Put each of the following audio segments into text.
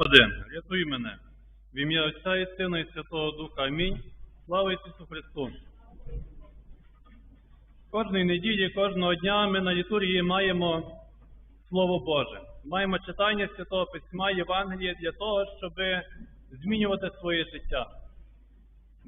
Господи, рятуй мене. В ім'я Отця і Сина і Святого Духа. Амінь. Слава Ісусу Христу. Кожної неділі, кожного дня ми на літургії маємо Слово Боже. Маємо читання Святого Письма, Євангелія для того, щоб змінювати своє життя.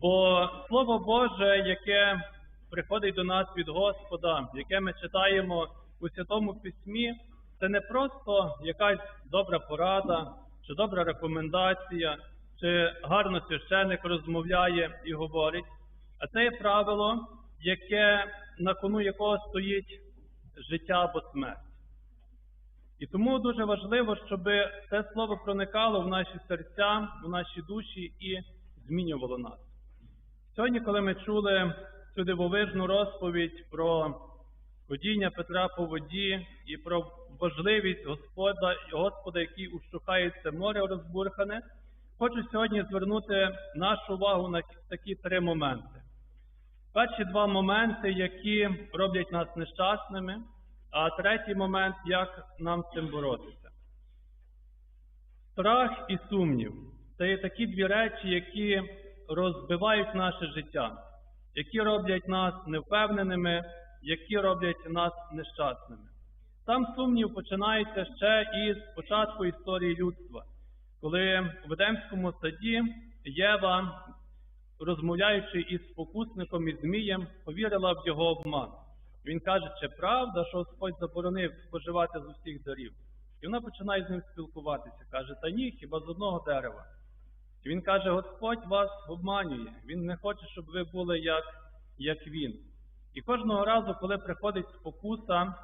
Бо Слово Боже, яке приходить до нас від Господа, яке ми читаємо у Святому Письмі, це не просто якась добра порада, чи добра рекомендація, чи гарно священик розмовляє і говорить, а це є правило, яке на кону якого стоїть життя або смерть. І тому дуже важливо, щоб це слово проникало в наші серця, в наші душі і змінювало нас. Сьогодні, коли ми чули цю дивовижну розповідь про ходіння Петра по воді і про важливість Господа, Господа, який ущухає це море розбурхане, хочу сьогодні звернути нашу увагу на такі три моменти. Перші два моменти, які роблять нас нещасними, а третій момент, як нам з цим боротися. Страх і сумнів це є такі дві речі, які розбивають наше життя, які роблять нас невпевненими, які роблять нас нещасними. Сам сумнів починається ще із початку історії людства, коли в Едемському саді Єва, розмовляючи із спокусником і Змієм, повірила в його обман. Він каже, чи правда, що Господь заборонив споживати з усіх дарів? І вона починає з ним спілкуватися. Каже, та ні, хіба з одного дерева. І він каже, Господь вас обманює. Він не хоче, щоб ви були як, як він. І кожного разу, коли приходить спокуса,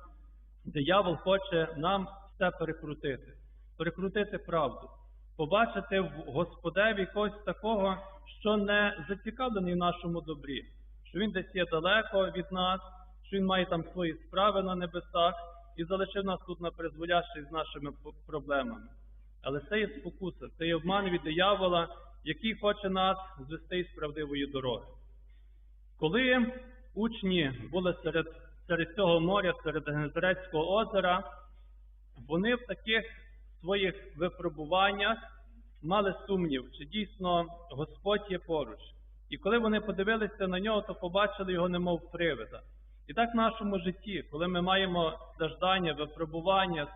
диявол хоче нам все перекрутити, перекрутити правду, побачити в Господеві когось такого, що не зацікавлений в нашому добрі, що він десь є далеко від нас, що він має там свої справи на небесах і залишив нас тут на призволяще з нашими проблемами. Але це є спокуса, це є обман від диявола, який хоче нас звести із правдивої дороги. Коли учні були серед серед цього моря, серед Генезарецького озера, вони в таких своїх випробуваннях мали сумнів, чи дійсно Господь є поруч. І коли вони подивилися на нього, то побачили його немов привида. І так в нашому житті, коли ми маємо страждання, випробування,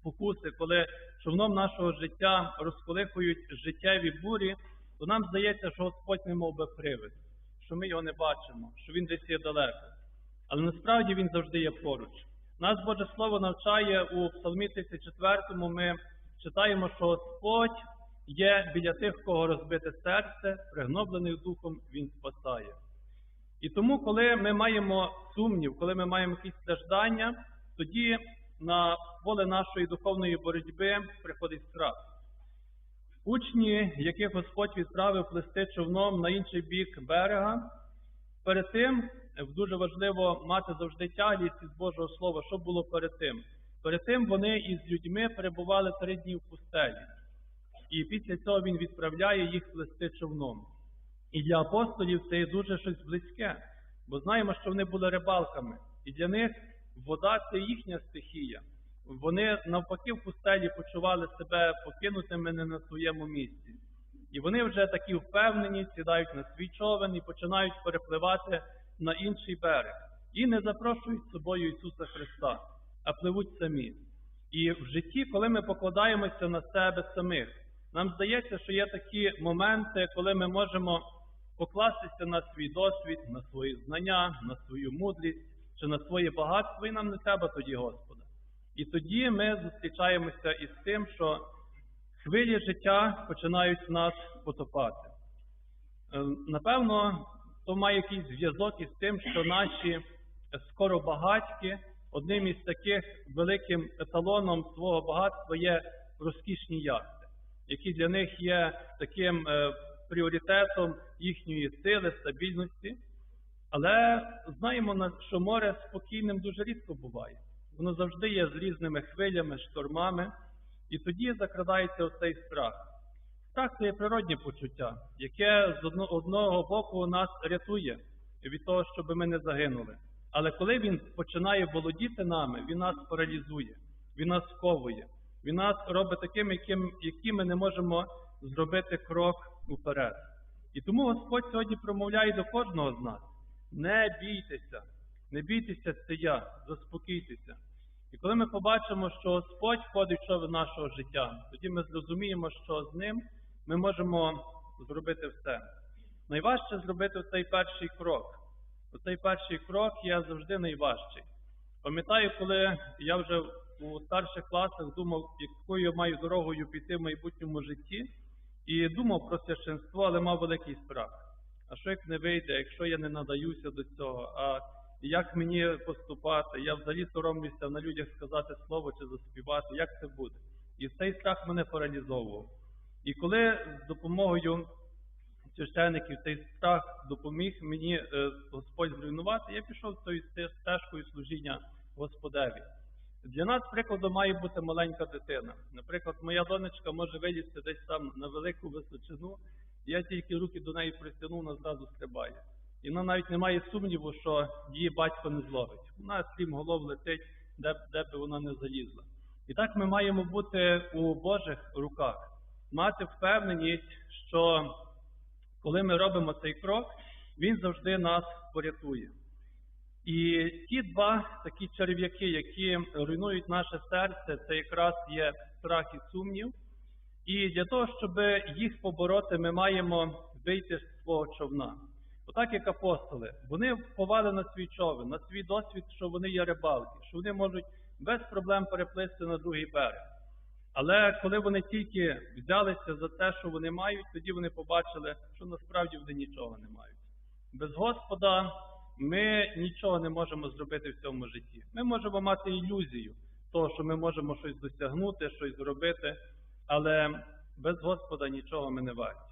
спокуси, коли човном нашого життя розколихують життєві бурі, то нам здається, що Господь не мов би привид, що ми його не бачимо, що він десь є далеко. Але насправді він завжди є поруч. Нас Боже Слово навчає у Псалмі 34 ми читаємо, що Господь є біля тих, кого розбите серце, пригноблений духом, Він спасає. І тому, коли ми маємо сумнів, коли ми маємо якісь страждання, тоді на поле нашої духовної боротьби приходить страх. Учні, яких Господь відправив плести човном на інший бік берега, перед тим дуже важливо мати завжди тяглість із Божого Слова, що було перед тим. Перед тим вони із людьми перебували три дні в пустелі. І після цього він відправляє їх плести човном. І для апостолів це є дуже щось близьке, бо знаємо, що вони були рибалками, і для них вода це їхня стихія. Вони навпаки в пустелі почували себе покинутими не на своєму місці. І вони вже такі впевнені, сідають на свій човен і починають перепливати на інший берег. І не запрошують з собою Ісуса Христа, а пливуть самі. І в житті, коли ми покладаємося на себе самих, нам здається, що є такі моменти, коли ми можемо покластися на свій досвід, на свої знання, на свою мудрість чи на своє багатство, і нам не треба тоді Господа. І тоді ми зустрічаємося із тим, що хвилі життя починають нас потопати. Напевно, то має якийсь зв'язок із тим, що наші скоробагатьки, одним із таких великим еталоном свого багатства є розкішні яхти, які для них є таким пріоритетом їхньої сили, стабільності. Але знаємо, що море спокійним дуже рідко буває. Воно завжди є з різними хвилями, штормами, і тоді закрадається оцей страх. Страх це є природнє почуття, яке з одного боку нас рятує від того, щоб ми не загинули. Але коли він починає володіти нами, він нас паралізує, він нас сковує. Він нас робить такими, яким, які ми не можемо зробити крок уперед. І тому Господь сьогодні промовляє до кожного з нас: не бійтеся, не бійтеся, це я, заспокійтеся. І коли ми побачимо, що Господь входить в човен нашого життя, тоді ми зрозуміємо, що з ним ми можемо зробити все. Найважче зробити цей перший крок. Оцей перший крок є завжди найважчий. Пам'ятаю, коли я вже у старших класах думав, якою маю дорогою піти в майбутньому житті, і думав про священство, але мав великий страх. А що як не вийде, якщо я не надаюся до цього? А як мені поступати? Я взагалі соромлюся на людях сказати слово чи заспівати, як це буде? І цей страх мене паралізовував. І коли з допомогою священиків цей страх допоміг мені е, Господь зруйнувати, я пішов цією стежкою служіння Господеві. Для нас прикладом має бути маленька дитина. Наприклад, моя донечка може вилізти десь там на велику височину, я тільки руки до неї притягнув, вона зразу стрибає. І вона навіть не має сумніву, що її батько не зловить. Вона стрім голов летить, де, де би вона не залізла. І так ми маємо бути у Божих руках, мати впевненість, що коли ми робимо цей крок, Він завжди нас порятує. І ті два такі черв'яки, які руйнують наше серце, це якраз є страх і сумнів. І для того, щоб їх побороти, ми маємо вийти з свого човна. Отак, як апостоли, вони вповали на свій човен, на свій досвід, що вони є рибалки, що вони можуть без проблем переплисти на другий берег. Але коли вони тільки взялися за те, що вони мають, тоді вони побачили, що насправді вони нічого не мають. Без Господа ми нічого не можемо зробити в цьому житті. Ми можемо мати ілюзію того, що ми можемо щось досягнути, щось зробити, але без Господа нічого ми не варті.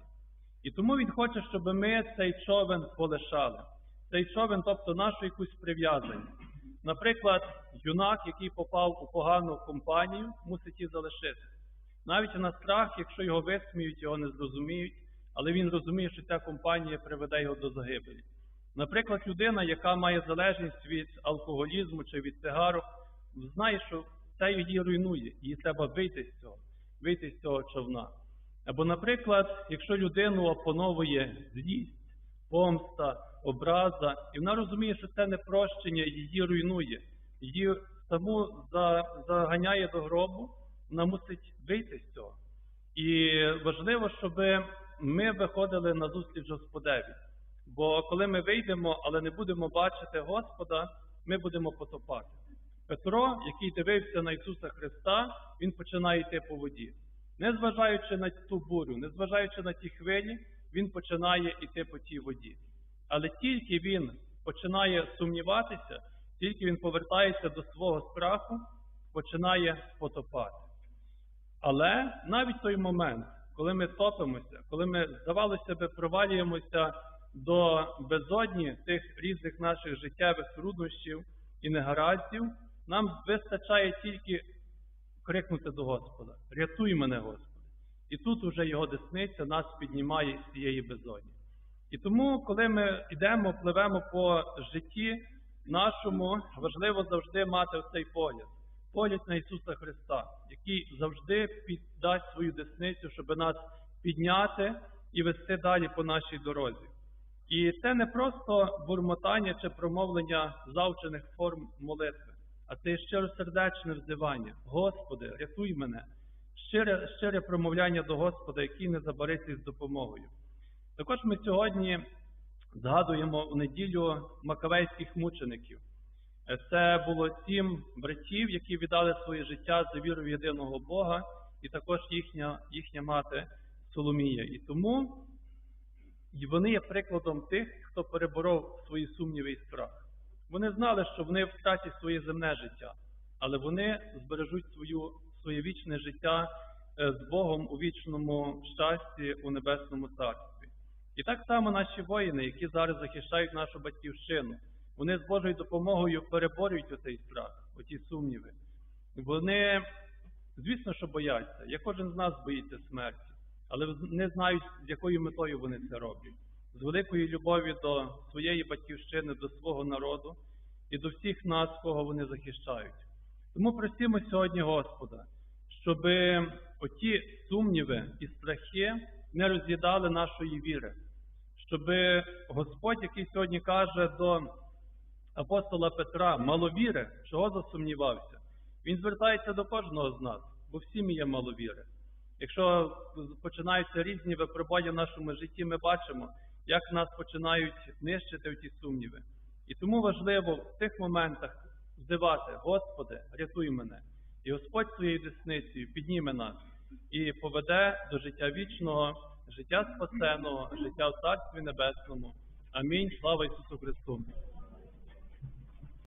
І тому Він хоче, щоб ми цей човен полишали. Цей човен, тобто нашу якусь прив'язаність. Наприклад, юнак, який попав у погану компанію, мусить її залишити. Навіть на страх, якщо його висміють, його не зрозуміють, але він розуміє, що ця компанія приведе його до загибелі. Наприклад, людина, яка має залежність від алкоголізму чи від цигарок, знає, що це її руйнує, їй треба вийти з цього, вийти з цього човна. Або, наприклад, якщо людину опановує злість, помста, образа, і вона розуміє, що це не прощення, її руйнує, її саму заганяє до гробу, вона мусить вийти з цього. І важливо, щоб ми виходили на зустріч Господеві. Бо коли ми вийдемо, але не будемо бачити Господа, ми будемо потопати. Петро, який дивився на Ісуса Христа, він починає йти по воді. Незважаючи на ту бурю, незважаючи на ті хвилі, він починає йти по тій воді. Але тільки він починає сумніватися, тільки він повертається до свого страху, починає потопати. Але навіть той момент, коли ми топимося, коли ми, здавалося би, провалюємося до безодні тих різних наших життєвих труднощів і негараздів, нам вистачає тільки крикнути до Господа: Рятуй мене, Господи! І тут уже його десниця нас піднімає з цієї безодні. І тому, коли ми йдемо, пливемо по житті нашому, важливо завжди мати оцей погляд. Погляд на Ісуса Христа, який завжди піддасть свою десницю, щоб нас підняти і вести далі по нашій дорозі. І це не просто бурмотання чи промовлення завчених форм молитви, а це щиросердечне взивання. Господи, рятуй мене, щире, щире промовляння до Господа, який не забариться з допомогою. Також ми сьогодні згадуємо у неділю макавейських мучеників. Це було сім братів, які віддали своє життя за віру в єдиного Бога, і також їхня їхня мати Соломія. І тому вони є прикладом тих, хто переборов свої сумніви і страх. Вони знали, що вони втратять своє земне життя, але вони збережуть свою, своє вічне життя з Богом у вічному щасті у Небесному Царстві. І так само наші воїни, які зараз захищають нашу батьківщину, вони з Божою допомогою переборюють оцей страх, оті сумніви. Вони, звісно, що бояться. Я кожен з нас боїться смерті, але не знають, з якою метою вони це роблять. З великої любові до своєї батьківщини, до свого народу і до всіх нас, кого вони захищають. Тому просимо сьогодні Господа, щоб оті сумніви і страхи не роз'їдали нашої віри, щоб Господь, який сьогодні каже до апостола Петра, маловіри, чого засумнівався, він звертається до кожного з нас, бо всі ми є маловіри. Якщо починаються різні випробування в нашому житті, ми бачимо, як нас починають нищити ті сумніви. І тому важливо в цих моментах взивати, Господи, рятуй мене. І Господь своєю десницею підніме нас і поведе до життя вічного, життя спасеного, життя в Царстві Небесному. Амінь. Слава Ісусу Христу!